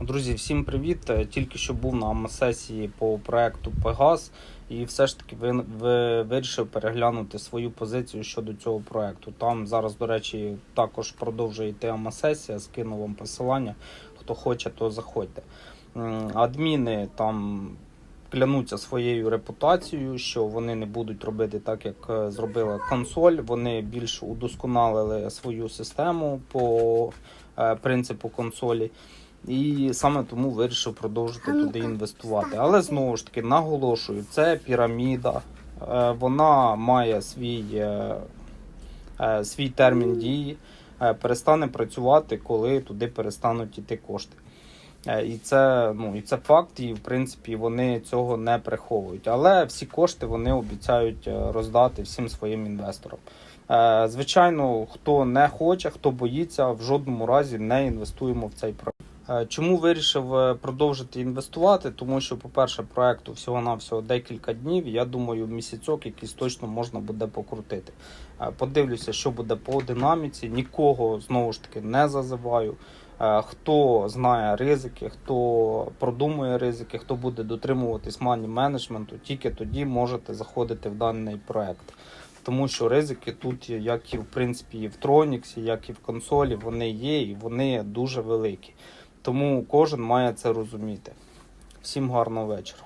Друзі, всім привіт! Е, Тільки що був на АМА-сесії по проекту Пегас, і все ж таки ви, ви вирішив переглянути свою позицію щодо цього проекту. Там зараз, до речі, також продовжує йти АМА-сесія, скину вам посилання. Хто хоче, то заходьте. Адміни там клянуться своєю репутацією, що вони не будуть робити так, як е, зробила консоль. Вони більш удосконалили свою систему по е, принципу консолі. І саме тому вирішив продовжити туди інвестувати. Але знову ж таки наголошую, це піраміда, е, вона має свій, е, е, свій термін дії, перестане працювати, коли туди перестануть іти кошти. І це, ну, і це факт, і в принципі вони цього не приховують. Але всі кошти вони обіцяють роздати всім своїм інвесторам. Звичайно, хто не хоче, хто боїться, в жодному разі не інвестуємо в цей проект. Е, Чому вирішив е, продовжити інвестувати? Тому що, по-перше, проекту всього-навсього декілька днів. Я думаю, місяцьок якийсь точно можна буде покрутити. Е, Подивлюся, що буде по динаміці. Нікого знову ж таки не зазиваю. Хто знає ризики, хто продумує ризики, хто буде дотримуватись мані менеджменту, тільки тоді можете заходити в даний проект. Тому що ризики тут, як і в принципі і в Троніксі, як і в консолі, вони є і вони дуже великі. Тому кожен має це розуміти. Всім гарного вечора.